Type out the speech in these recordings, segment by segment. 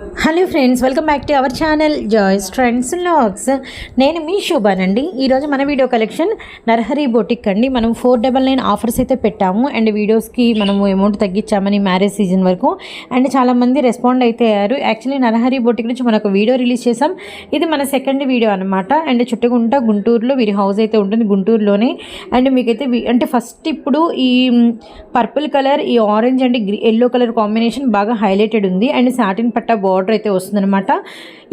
Hello friends welcome back to our channel Joys Trends Logs నేను మీ శోభానండి. ఈరోజు మన వీడియో కలెక్షన్ నరహరి బొటిక్ అండి. మనం ఫోర్ డబల్ నైన్ ఆఫర్స్ అయితే పెట్టాము. అండ్ వీడియోస్కి మనము అమౌంట్ తగ్గించామని మ్యారేజ్ సీజన్ వరకు. అండ్ చాలామంది రెస్పాండ్ అయితే అయ్యారు. యాక్చువల్లీ నరహరి బొటిక్ నుంచి మనకు వీడియో రిలీజ్ చేసాం ఇది మన సెకండ్ వీడియో అనమాట అండ్ చుట్టుకుంట గుంటూరులో వీరి హౌస్ అయితే ఉంటుంది గుంటూరులోనే. అండ్ మీకైతే అంటే ఫస్ట్ ఇప్పుడు ఈ పర్పుల్ కలర్ ఈ orange and yellow colour combination బాగా హైలైటెడ్ ఉంది. అండ్ సాటిన్ పట్టా బార్డర్ అయితే వస్తుందనమాట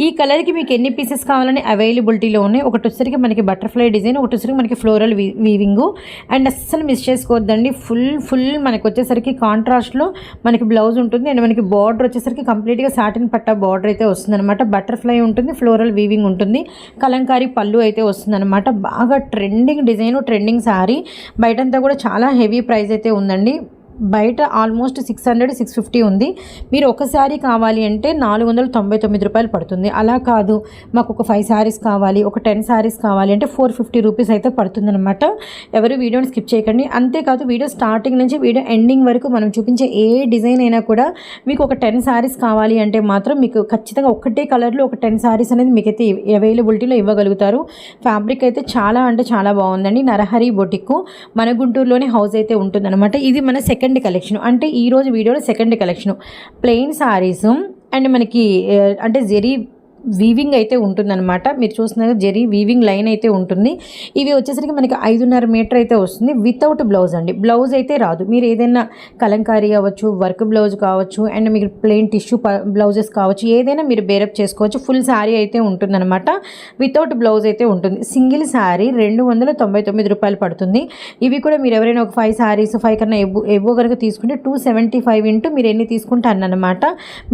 ఈ కలర్కి మీకు ఎన్ని పీసెస్ కావాలని అవైలబిలిటీలో ఉన్నాయి. ఒకటి వచ్చరికి మనకి బటర్ఫ్లై డిజైన్ ఒకటి వచ్చరికి మనకి ఫ్లోరల్ వీవింగ్ అండ్ అస్సలు మిస్ చేసుకోవద్దండి. ఫుల్ ఫుల్ మనకి వచ్చేసరికి కాంట్రాస్ట్లో మనకి బ్లౌజ్ ఉంటుంది. అండ్ మనకి బార్డర్ వచ్చేసరికి కంప్లీట్గా సాటిన్ పట్టా బార్డర్ అయితే వస్తుందన్నమాట. బటర్ఫ్లై ఉంటుంది ఫ్లోరల్ వీవింగ్ ఉంటుంది. కలంకారీ పళ్ళు అయితే వస్తుందన్నమాట. బాగా ట్రెండింగ్ డిజైన్ ట్రెండింగ్ శారీ బయటంతా కూడా చాలా హెవీ ప్రైస్ అయితే ఉందండి. బయట almost six hundred six fifty ఉంది. మీరు ఒక శారీ కావాలి అంటే నాలుగు వందల తొంభై తొమ్మిది రూపాయలు పడుతుంది. అలా కాదు. మాకు ఒక ఫైవ్ శారీస్ కావాలి ఒక టెన్ శారీస్ కావాలి అంటే ఫోర్ ఫిఫ్టీ రూపీస్ అయితే పడుతుందన్నమాట. ఎవరు వీడియోని స్కిప్ చేయకండి. అంతేకాదు వీడియో స్టార్టింగ్ నుంచి వీడియో ఎండింగ్ వరకు మనం చూపించే ఏ డిజైన్ అయినా కూడా మీకు ఒక టెన్ శారీస్ కావాలి అంటే మాత్రం మీకు ఖచ్చితంగా ఒకటే కలర్లో ఒక టెన్ శారీస్ అనేది మీకైతే అవైలబిలిటీలో ఇవ్వగలుగుతారు. ఫ్యాబ్రిక్ అయితే చాలా అంటే చాలా బాగుందండి. నరహరి బొటిక్ మన గుంటూరులోనే హౌస్ అయితే ఉంటుందన్నమాట. ఇది మన సెకండ్ కలెక్షన్ అంటే ఈ రోజు వీడియోలో second collection plain sarees and మనకి uh, అంటే జెరీ వీవింగ్ అయితే ఉంటుందన్నమాట. మీరు చూస్తున్నారు జరీ వీవింగ్ లైన్ అయితే ఉంటుంది. ఇవి వచ్చేసరికి మనకి ఐదున్నర మీటర్ అయితే వస్తుంది. వితౌట్ బ్లౌజ్ అండి. బ్లౌజ్ అయితే రాదు. మీరు ఏదైనా కలంకారీ కావచ్చు వర్క్ బ్లౌజ్ కావచ్చు అండ్ మీకు ప్లెయిన్ టిష్యూ బ్లౌజెస్ కావచ్చు ఏదైనా మీరు బేరప్ చేసుకోవచ్చు. ఫుల్ శారీ అయితే ఉంటుందన్నమాట. వితౌట్ బ్లౌజ్ అయితే ఉంటుంది. సింగిల్ శారీ రెండు వందల తొంభై తొమ్మిది రూపాయలు పడుతుంది. ఇవి కూడా మీరు ఎవరైనా ఒక ఫైవ్ శారీస్ ఫైవ్ కన్నా ఎబో ఎబో కనుక తీసుకుంటే టూ సెవెంటీ ఫైవ్ ఇంటూ మీరు ఎన్ని తీసుకుంటే అన్నమాట.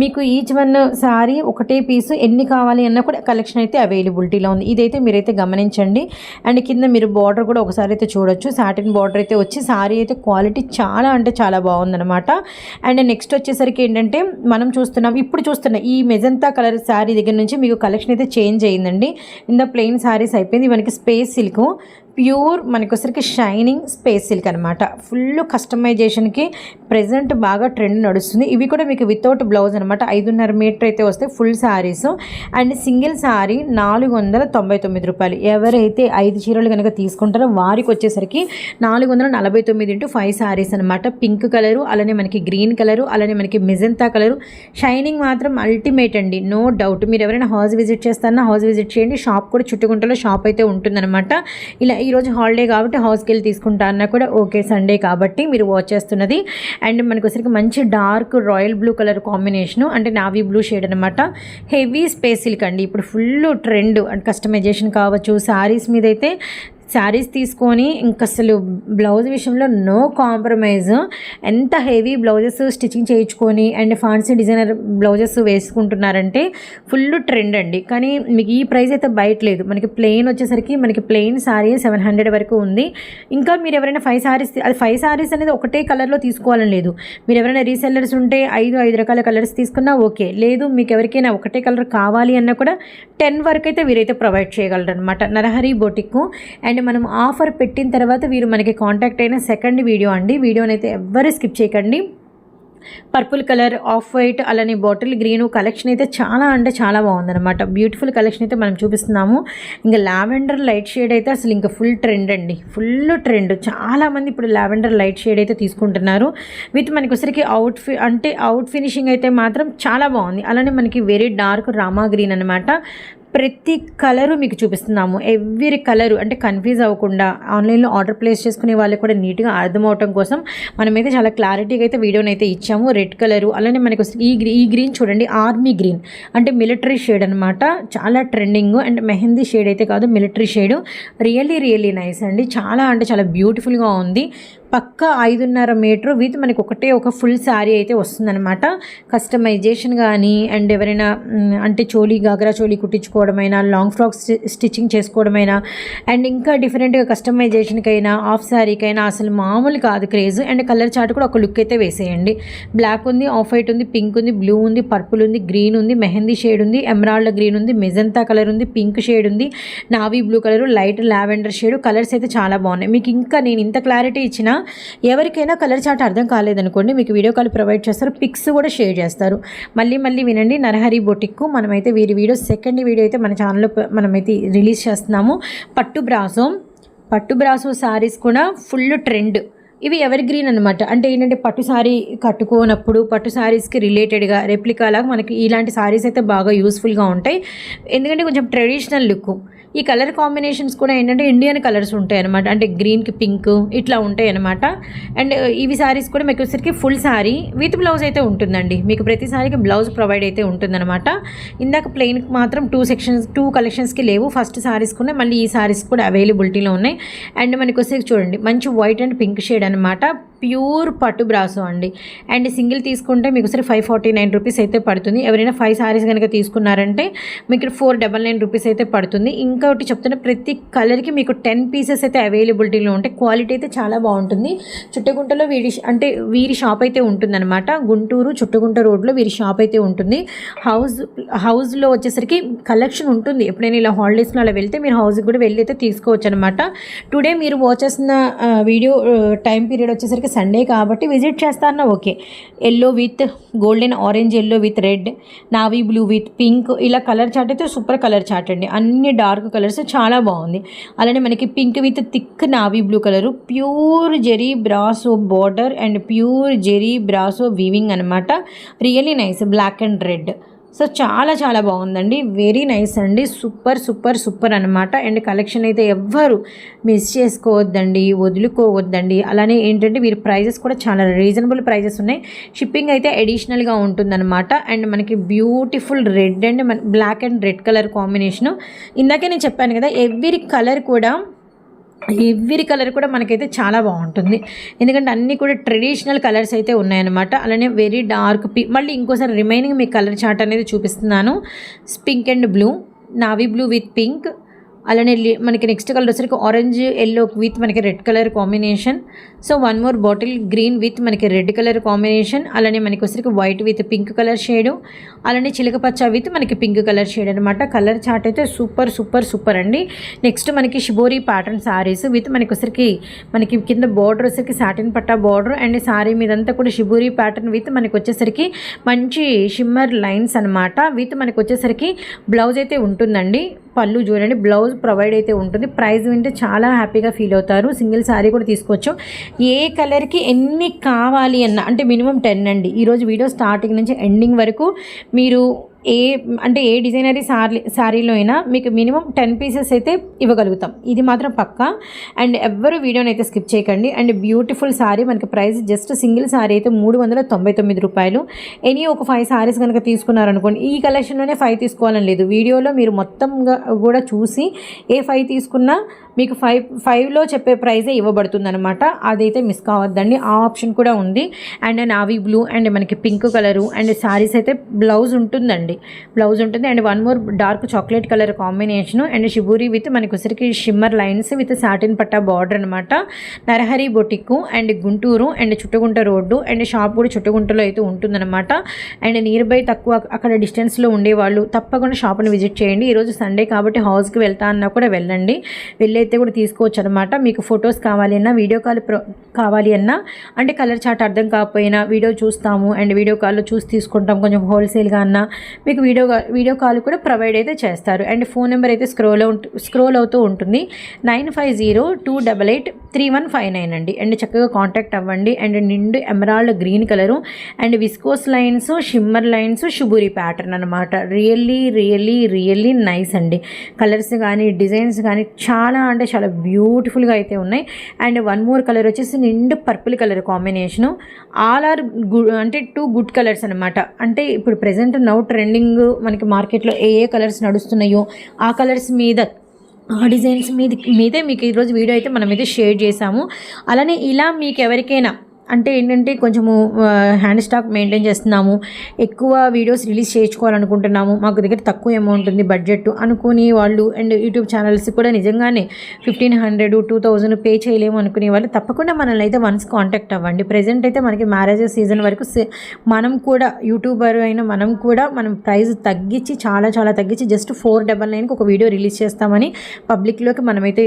మీకు ఈచ్ వన్ శారీ ఒకటే పీస్ ఎన్ని కావాలి అన్న కూడా కలెక్షన్ అయితే అవైలబిలిటీలో ఉంది. ఇదైతే మీరైతే గమనించండి. అండ్ కింద మీరు బార్డర్ కూడా ఒకసారి అయితే చూడొచ్చు. సాటిన్ బార్డర్ అయితే వచ్చి శారీ అయితే క్వాలిటీ చాలా అంటే చాలా బాగుందన్నమాట. అండ్ నెక్స్ట్ వచ్చేసరికి ఏంటంటే మనం చూస్తున్నాం ఇప్పుడు చూస్తున్న ఈ మెజంతా కలర్ శారీ దగ్గర నుంచి మీకు కలెక్షన్ అయితే చేంజ్ అయ్యిందండి. ఇంత ప్లెయిన్ శారీస్ అయిపోయింది. మనకి స్పేస్ సిల్క్ ప్యూర్ మనకొసరికి షైనింగ్ స్పేస్ సిల్క్ అనమాట ఫుల్ కస్టమైజేషన్కి ప్రజెంట్ బాగా ట్రెండ్ నడుస్తుంది. ఇవి కూడా మీకు వితౌట్ బ్లౌజ్ అనమాట ఐదున్నర మీటర్ అయితే వస్తాయి full sarees and single sari నాలుగు వందల తొంభై తొమ్మిది రూపాయలు. ఎవరైతే ఐదు చీరలు కనుక తీసుకుంటారో వారికి వచ్చేసరికి నాలుగు వందల నలభై తొమ్మిది ఇంటూ ఫైవ్ శారీస్ అనమాట పింక్ కలరు అలానే మనకి గ్రీన్ కలరు అలానే మనకి మెజంతా కలరు. షైనింగ్ మాత్రం అల్టిమేట్ అండి. No doubt. మీరు ఎవరైనా హౌస్ విజిట్ చేస్తారన్నా హౌస్ విజిట్ చేయండి. షాప్ కూడా చుట్టుకుంటలో షాప్ అయితే ఉంటుందన్నమాట. ఇలా ఈరోజు హాలిడే కాబట్టి హౌస్కి వెళ్ళి తీసుకుంటా అన్నా కూడా ఓకే సండే కాబట్టి మీరు వాచ్ చేస్తున్నది. అండ్ మనకు వచ్చరికి మంచి dark royal blue colour combination అంటే నావీ బ్లూ షేడ్ అనమాట హెవీ స్పేస్ సిల్క్ అండి. ఇప్పుడు ఫుల్ ట్రెండ్ అండ్ కస్టమైజేషన్ కావచ్చు శారీస్ మీద అయితే శారీస్ తీసుకొని ఇంకా అసలు బ్లౌజ్ విషయంలో నో కాంప్రమైజ్. ఎంత హెవీ బ్లౌజెస్ స్టిచ్చింగ్ చేయించుకొని అండ్ ఫాన్సీ డిజైనర్ బ్లౌజెస్ వేసుకుంటున్నారంటే ఫుల్ ట్రెండ్ అండి. కానీ మీకు ఈ ప్రైస్ అయితే బయట లేదు. మనకి ప్లెయిన్ వచ్చేసరికి మనకి ప్లెయిన్ శారీ సెవెన్ హండ్రెడ్ వరకు ఉంది. ఇంకా మీరు ఎవరైనా ఫైవ్ శారీస్ అది ఫైవ్ శారీస్ అనేది ఒకటే కలర్లో తీసుకోవాలని లేదు. మీరు ఎవరైనా రీసెల్లర్స్ ఉంటే ఐదు ఐదు రకాల కలర్స్ తీసుకున్నా ఓకే. లేదు మీకు ఎవరికైనా ఒకటే కలర్ కావాలి అన్నా కూడా టెన్ వరకు అయితే వీరైతే ప్రొవైడ్ చేయగలరు అనమాట నరహరి బొటిక్ అండ్ అండ్ మనం ఆఫర్ పెట్టిన తర్వాత వీరు మనకి కాంటాక్ట్ అయిన సెకండ్ వీడియో అండి. వీడియోని అయితే ఎవ్వరు స్కిప్ చేయకండి. పర్పుల్ కలర్ ఆఫ్ వైట్ అలానే బాటిల్ గ్రీన్ కలెక్షన్ అయితే చాలా అంటే చాలా బాగుందన్నమాట. బ్యూటిఫుల్ కలెక్షన్ అయితే మనం చూపిస్తున్నాము. ఇంకా లావెండర్ లైట్ షేడ్ అయితే అసలు ఇంకా ఫుల్ ట్రెండ్ అండి. ఫుల్ ట్రెండ్ చాలామంది ఇప్పుడు లావెండర్ లైట్ షేడ్ అయితే తీసుకుంటున్నారు. విత్ మనకి అవుట్ ఫి అంటే అవుట్ ఫినిషింగ్ అయితే మాత్రం చాలా బాగుంది. అలానే మనకి వెరీ డార్క్ రామా గ్రీన్ అనమాట ప్రతి కలరు మీకు చూపిస్తున్నాము. ఎవ్రీ కలరు అంటే కన్ఫ్యూజ్ అవ్వకుండా ఆన్లైన్లో ఆర్డర్ ప్లేస్ చేసుకునే వాళ్ళకి కూడా నీట్గా అర్థమవటం కోసం మనమైతే చాలా క్లారిటీగా అయితే వీడియోని అయితే ఇచ్చాము. రెడ్ కలరు అలానే మనకు ఈ ఈ గ్రీన్ చూడండి ఆర్మీ గ్రీన్ అంటే మిలిటరీ షేడ్ అనమాట చాలా ట్రెండింగ్ అండ్ మెహందీ షేడ్ అయితే కాదు military shade. Really really nice అండి. చాలా అంటే చాలా బ్యూటిఫుల్గా ఉంది. పక్క ఐదున్నర మీటర్ విత్ మనకి ఒకటే ఒక ఫుల్ శారీ అయితే వస్తుందన్నమాట. కస్టమైజేషన్ కానీ అండ్ ఎవరైనా అంటే చోలీ గాగ్రా చోలీ కుట్టించుకోవడమైనా లాంగ్ ఫ్రాక్స్ స్టిచ్చింగ్ చేసుకోవడమైనా అండ్ ఇంకా డిఫరెంట్గా కస్టమైజేషన్కైనా ఆఫ్ శారీకైనా అసలు మామూలు కాదు క్రేజ్. అండ్ కలర్ చార్ట్ కూడా ఒక లుక్ అయితే వేసేయండి. బ్లాక్ ఉంది ఆఫ్ వైట్ ఉంది పింక్ ఉంది బ్లూ ఉంది పర్పుల్ ఉంది గ్రీన్ ఉంది మెహందీ షేడ్ ఉంది ఎమరాల్డ్ గ్రీన్ ఉంది మెజంతా కలర్ ఉంది పింక్ షేడ్ ఉంది navy blue colour light lavender shade colours అయితే చాలా బాగున్నాయి. మీకు ఇంకా నేను ఇంత క్లారిటీ ఇచ్చిన ఎవరికైనా కలర్ చార్ట్ అర్థం కాలేదనుకోండి మీకు వీడియో కాల్ ప్రొవైడ్ చేస్తారు పిక్స్ కూడా షేర్ చేస్తారు. మళ్ళీ మళ్ళీ వినండి నరహరి బొటిక్ మనమైతే వీరి వీడియో సెకండ్ వీడియో అయితే మన ఛానల్లో మనమైతే రిలీజ్ చేస్తున్నాము. పట్టు బ్రాసో. పట్టు బ్రాసో శారీస్ కూడా ఫుల్ ట్రెండ్ ఇవి ఎవర్ గ్రీన్ అనమాట అంటే ఏంటంటే పట్టు శారీ కట్టుకోనప్పుడు పట్టు శారీస్కి రిలేటెడ్గా రెప్లికాలాగా మనకి ఇలాంటి శారీస్ అయితే బాగా యూస్ఫుల్గా ఉంటాయి. ఎందుకంటే కొంచెం ట్రెడిషనల్ లుక్ ఈ కలర్ కాంబినేషన్స్ కూడా ఏంటంటే ఇండియన్ కలర్స్ ఉంటాయి అనమాట అంటే గ్రీన్కి పింక్ ఇట్లా ఉంటాయి అనమాట అండ్ ఇవి సారీస్ కూడా మీకు వచ్చేసరికి ఫుల్ శారీ విత్ బ్లౌజ్ అయితే ఉంటుందండి. మీకు ప్రతి సారీకి బ్లౌజ్ ప్రొవైడ్ అయితే ఉంటుందన్నమాట. ఇందాక ప్లెయిన్కి మాత్రం టూ సెక్షన్స్ టూ కలెక్షన్స్కి లేవు. ఫస్ట్ శారీస్ కూడా మళ్ళీ ఈ సారీస్ కూడా అవైలబిలిటీలో ఉన్నాయి. అండ్ మనకి వచ్చేసి చూడండి మంచి వైట్ అండ్ పింక్ షేడ్ అనమాట ప్యూర్ పట్టు బ్రాసు అండి. అండ్ సింగిల్ తీసుకుంటే మీకు సరే ఫైవ్ ఫార్టీ నైన్ రూపీస్ అయితే పడుతుంది. ఎవరైనా ఫైవ్ సారీస్ కనుక తీసుకున్నారంటే మీకు ఫోర్ డబల్ నైన్ రూపీస్ అయితే పడుతుంది. ఇంకొకటి చెప్తున్న ప్రతి కలర్కి మీకు టెన్ పీసెస్ అయితే అవైలబిలిటీలో ఉంటాయి క్వాలిటీ అయితే చాలా బాగుంటుంది. చుట్టుగుంటలో వీడి అంటే వీరి షాప్ అయితే ఉంటుందన్నమాట. గుంటూరు చుట్టుగుంట రోడ్లో వీరి షాప్ అయితే ఉంటుంది. హౌస్ హౌస్లో వచ్చేసరికి కలెక్షన్ ఉంటుంది. ఎప్పుడైనా ఇలా హాలిడేస్లో అలా వెళ్తే మీరు హౌస్కి కూడా వెళ్ళి అయితే తీసుకోవచ్చు అనమాట టుడే మీరు వాచ్ చేసిన వీడియో టైం పీరియడ్ వచ్చేసరికి సండే కాబట్టి visit చేస్తారన్నా okay. Yellow with golden orange yellow with red navy blue with pink ఇలా కలర్ చాట్ అయితే సూపర్ కలర్ చాట్ అండి. అన్ని డార్క్ కలర్స్ చాలా బాగుంది. అలానే మనకి pink with thick navy blue colour pure zari brasso border and pure zari brasso weaving అనమాట really nice black and red so చాలా చాలా బాగుందండి. వెరీ నైస్ అండి. సూపర్ సూపర్ సూపర్ అనమాట అండ్ కలెక్షన్ అయితే ఎవ్వరు మిస్ చేసుకోవద్దండి వదులుకోవద్దండి. అలానే ఏంటంటే వీరి ప్రైజెస్ కూడా చాలా రీజనబుల్ ప్రైజెస్ ఉన్నాయి. షిప్పింగ్ అయితే అడిషనల్గా ఉంటుందన్నమాట. అండ్ మనకి beautiful red and black and red colour combination ఇందాకే నేను చెప్పాను కదా ఎవ్రీ కలర్ కూడా ఎవ్రీ కలర్ కూడా మనకైతే చాలా బాగుంటుంది. ఎందుకంటే అన్నీ కూడా ట్రెడిషనల్ కలర్స్ అయితే ఉన్నాయన్నమాట. అలానే వెరీ డార్క్ పి మళ్ళీ ఇంకోసారి రిమైనింగ్ మీ కలర్ చార్ట్ అనేది చూపిస్తున్నాను. Pink and blue. Navy blue with pink. అలానే మనకి నెక్స్ట్ కలర్ వచ్చరికి ఆరెంజ్ ఎల్లో విత్ మనకి red colour combination so one more bottle green with మనకి రెడ్ కలర్ కాంబినేషన్ అలానే మనకి వచ్చరికి white with pink colour shade అలానే చిలకపచ్చ విత్ మనకి పింక్ కలర్ షేడ్ అనమాట కలర్ చార్ట్ అయితే సూపర్ సూపర్ సూపర్ అండి. నెక్స్ట్ మనకి షిబోరి ప్యాటర్న్ సారీస్ విత్ మనకి వచ్చరికి మనకి కింద బార్డర్ వచ్చరికి సాటిన్ పట్టా బార్డర్ అండ్ సారీ మీదంతా కూడా షిబోరి ప్యాటర్న్ విత్ మనకి వచ్చేసరికి మంచి షిమ్మర్ లైన్స్ అనమాట విత్ మనకి వచ్చేసరికి బ్లౌజ్ అయితే ఉంటుందండి. పళ్ళు చూడండి బ్లౌజ్ ప్రొవైడ్ అయితే ఉంటుంది. ప్రైస్ వింటే చాలా హ్యాపీగా ఫీల్ అవుతారు. సింగిల్ శారీ కూడా తీసుకోవచ్చు. ఏ కలర్కి ఎన్ని కావాలి అన్న అంటే మినిమం టెన్ అండి. ఈరోజు వీడియో స్టార్టింగ్ నుంచి ఎండింగ్ వరకు మీరు ఏ అంటే ఏ డిజైనరీ సారీ శారీలో అయినా మీకు మినిమం టెన్ పీసెస్ అయితే ఇవ్వగలుగుతాం. ఇది మాత్రం పక్కా. అండ్ ఎవ్వరు వీడియోని అయితే స్కిప్ చేయకండి. అండ్ బ్యూటిఫుల్ శారీ మనకి ప్రైస్ జస్ట్ సింగిల్ శారీ అయితే మూడు వందల తొంభై తొమ్మిది రూపాయలు. ఎనీ ఒక ఫైవ్ శారీస్ కనుక తీసుకున్నారనుకోండి ఈ కలెక్షన్లోనే ఫైవ్ తీసుకోవాలని లేదు. వీడియోలో మీరు మొత్తంగా కూడా చూసి ఏ ఫైవ్ తీసుకున్నా మీకు ఫైవ్ ఫైవ్లో చెప్పే ప్రైజే ఇవ్వబడుతుంది అనమాట అదైతే మిస్ కావద్దండి. ఆ ఆప్షన్ కూడా ఉంది. అండ్ నావీ బ్లూ అండ్ మనకి పింక్ కలరు అండ్ శారీస్ అయితే బ్లౌజ్ ఉంటుందండి. బ్లౌజ్ ఉంటుంది. And one more dark chocolate colour combination. And shibori with మనకి షిమ్మర్ లైన్స్ విత్ సాటిన్ పట్టా బార్డర్ అనమాట Narahari boutique and Guntur and Chuttugunta road and shop కూడా చుట్టుగుంటలో అయితే ఉంటుందన్నమాట. అండ్ నియర్ బై తక్కువ అక్కడ డిస్టెన్స్లో ఉండేవాళ్ళు తప్పకుండా షాప్ని విజిట్ చేయండి. ఈరోజు సండే కాబట్టి హౌస్కి వెళ్తా అన్నా కూడా వెళ్ళండి. వెళ్ళైతే కూడా తీసుకోవచ్చు అనమాట మీకు ఫొటోస్ కావాలి అన్నా వీడియో కాల్ ప్రో కావాలి అన్నా అంటే కలర్ చార్ట్ అర్థం కాకపోయినా వీడియో చూస్తాము. అండ్ వీడియో కాల్లో చూసి తీసుకుంటాం. కొంచెం హోల్సేల్గా అన్నా మీకు వీడియో వీడియో కాల్ కూడా ప్రొవైడ్ అయితే చేస్తారు. అండ్ ఫోన్ నెంబర్ అయితే స్క్రోల్ స్క్రోల్ అవుతూ ఉంటుంది. Nine five zero two double eight three one five nine అండి. అండ్ చక్కగా కాంటాక్ట్ అవ్వండి. అండ్ నిండు emerald green colour and viscose lines shimmer lines shibori pattern అనమాట రియల్లీ రియల్లీ రియల్లీ నైస్ అండి. Colours కానీ డిజైన్స్ కానీ చాలా అంటే చాలా బ్యూటిఫుల్గా అయితే ఉన్నాయి. అండ్ వన్ మోర్ కలర్ వచ్చేసి నిండు purple colour combination. All are good అంటే టూ గుడ్ కలర్స్ అనమాట అంటే ఇప్పుడు ప్రజెంట్ నౌ ట్రెండింగ్ మనకి మార్కెట్లో ఏ ఏ కలర్స్ నడుస్తున్నాయో ఆ కలర్స్ మీద ఆ డిజైన్స్ మీద మీదే మీకు ఈరోజు వీడియో అయితే మనం అయితే షేర్ చేసాము అలానే ఇలా మీకు ఎవరికైనా అంటే ఏంటంటే కొంచెము హ్యాండ్ స్టాక్ మెయింటైన్ చేస్తున్నాము. ఎక్కువ వీడియోస్ రిలీజ్ చేయించుకోవాలనుకుంటున్నాము. మాకు దగ్గర తక్కువ అమౌంట్ ఉంది బడ్జెట్ అనుకుని వాళ్ళు అండ్ యూట్యూబ్ ఛానల్స్ కూడా నిజంగానే fifteen hundred two thousand pay చేయలేము అనుకునే వాళ్ళు తప్పకుండా మనల్ని అయితే వన్స్ కాంటాక్ట్ అవ్వండి. ప్రజెంట్ అయితే మనకి మ్యారేజ్ సీజన్ వరకు మనం కూడా యూట్యూబర్ అయిన మనం కూడా మనం ప్రైస్ తగ్గించి చాలా చాలా తగ్గించి జస్ట్ ఫోర్ డబల్ నైన్కి ఒక వీడియో రిలీజ్ చేస్తామని పబ్లిక్లోకి మనమైతే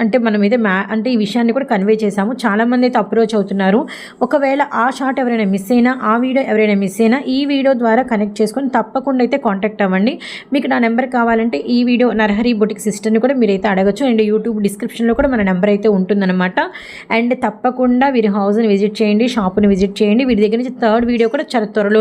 అంటే మనమైతే మ్యా అంటే ఈ విషయాన్ని కూడా కన్వే చేశాము. చాలామంది అయితే అప్రోచ్ అవుతున్నారు. ఒకవేళ ఆ షాట్ ఎవరైనా మిస్ అయినా ఆ వీడియో ఎవరైనా మిస్ అయినా ఈ వీడియో ద్వారా కనెక్ట్ చేసుకొని తప్పకుండా అయితే కాంటాక్ట్ అవ్వండి. మీకు నా నెంబర్ కావాలంటే ఈ వీడియో నరహరి బుటిక్ సిస్టర్ని కూడా మీరైతే అడగచ్చు. అండ్ యూట్యూబ్ డిస్క్రిప్షన్లో కూడా మన నెంబర్ అయితే ఉంటుందన్నమాట. అండ్ తప్పకుండా వీరి హౌస్ని విజిట్ చేయండి షాప్ని విజిట్ చేయండి. వీరి దగ్గర నుంచి థర్డ్ వీడియో కూడా చాలా త్వరలో